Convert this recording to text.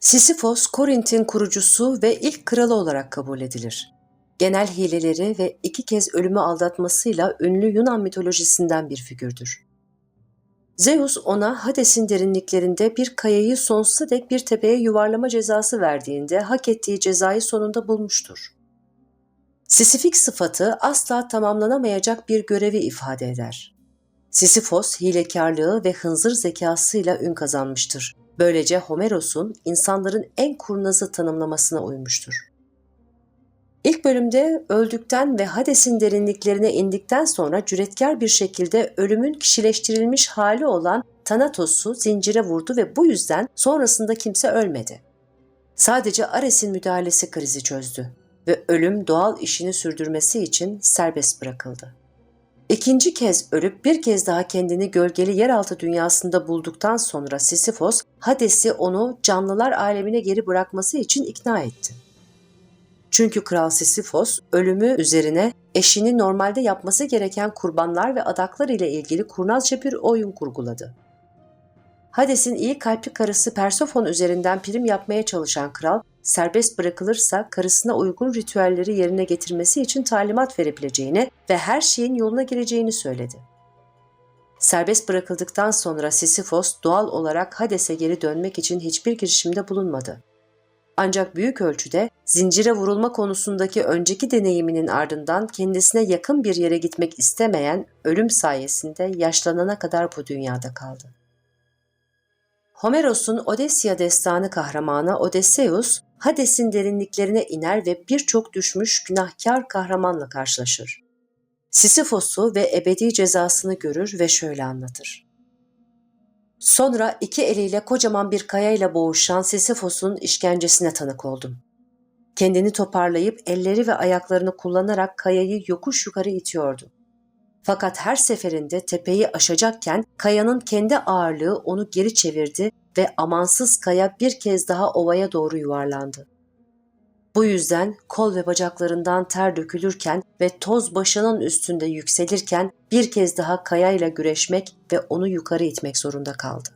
Sisyphos, Korint'in kurucusu ve ilk kralı olarak kabul edilir. Genel hileleri ve iki kez ölümü aldatmasıyla ünlü Yunan mitolojisinden bir figürdür. Zeus ona Hades'in derinliklerinde bir kayayı sonsuza dek bir tepeye yuvarlama cezası verdiğinde hak ettiği cezayı sonunda bulmuştur. Sisifik sıfatı asla tamamlanamayacak bir görevi ifade eder. Sisyphos hilekarlığı ve hınzır zekasıyla ün kazanmıştır. Böylece Homeros'un insanların en kurnazı tanımlamasına uymuştur. İlk bölümde öldükten ve Hades'in derinliklerine indikten sonra cüretkar bir şekilde ölümün kişileştirilmiş hali olan Thanatos'u zincire vurdu ve bu yüzden sonrasında kimse ölmedi. Sadece Ares'in müdahalesi krizi çözdü ve ölüm doğal işini sürdürmesi için serbest bırakıldı. İkinci kez ölüp bir kez daha kendini gölgeli yeraltı dünyasında bulduktan sonra Sisyphos, Hades'i onu canlılar alemine geri bırakması için ikna etti. Çünkü Kral Sisyphos ölümü üzerine eşini normalde yapması gereken kurbanlar ve adaklar ile ilgili kurnazca bir oyun kurguladı. Hades'in iyi kalpli karısı Persefon üzerinden prim yapmaya çalışan kral, serbest bırakılırsa karısına uygun ritüelleri yerine getirmesi için talimat verebileceğini ve her şeyin yoluna gireceğini söyledi. Serbest bırakıldıktan sonra Sisyphos doğal olarak Hades'e geri dönmek için hiçbir girişimde bulunmadı. Ancak büyük ölçüde zincire vurulma konusundaki önceki deneyiminin ardından kendisine yakın bir yere gitmek istemeyen ölüm sayesinde yaşlanana kadar bu dünyada kaldı. Homeros'un Odesya destanı kahramanı Odysseus, Hades'in derinliklerine iner ve birçok düşmüş günahkar kahramanla karşılaşır. Sisyphos'u ve ebedi cezasını görür ve şöyle anlatır. Sonra iki eliyle kocaman bir kayayla boğuşan Sisyphos'un işkencesine tanık oldum. Kendini toparlayıp elleri ve ayaklarını kullanarak kayayı yokuş yukarı itiyordu. Fakat her seferinde tepeyi aşacakken kayanın kendi ağırlığı onu geri çevirdi ve amansız kaya bir kez daha ovaya doğru yuvarlandı. Bu yüzden kol ve bacaklarından ter dökülürken ve toz başının üstünde yükselirken bir kez daha kayayla güreşmek ve onu yukarı itmek zorunda kaldı.